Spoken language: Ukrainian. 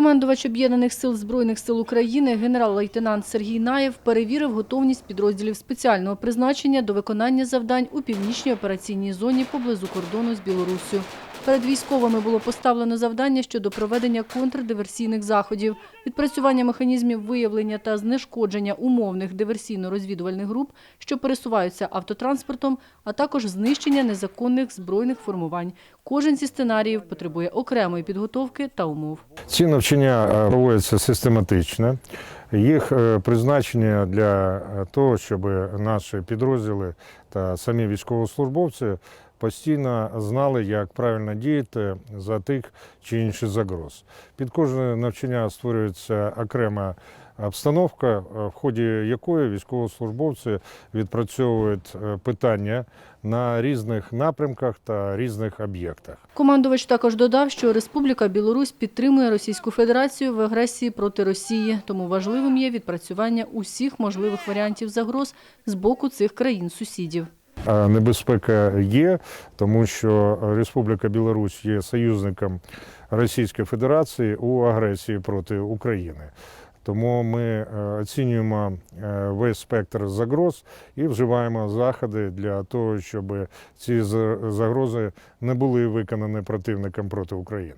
Командувач об'єднаних сил збройних сил України генерал-лейтенант Сергій Наєв перевірив готовність підрозділів спеціального призначення до виконання завдань у північній операційній зоні поблизу кордону з Білоруссю. Перед військовими було поставлено завдання щодо проведення контрдиверсійних заходів, відпрацювання механізмів виявлення та знешкодження умовних диверсійно-розвідувальних груп, що пересуваються автотранспортом, а також знищення незаконних збройних формувань. Кожен зі сценаріїв потребує окремої підготовки та умов. Ці навчання е, проводяться систематично. Їх е, призначення для е, того, щоб наші підрозділи та самі військовослужбовці постійно знали, як правильно діяти за тих чи інших загроз. Під кожне навчання створюється окрема обстановка, в ході якої військовослужбовці відпрацьовують е, питання на різних напрямках та різних об'єктах. Командувач також додав, що Республіка Білорусь підтримує Російську Федерацію в агресії проти Росії, тому важливим є відпрацювання усіх можливих варіантів загроз з боку цих країн-сусідів. Небезпека є, тому що Республіка Білорусь є союзником Російської Федерації у агресії проти України. Тому ми е, оцінюємо е, весь спектр загроз і вживаємо заходи для того, щоб ці за- загрози не були виконані противником проти України.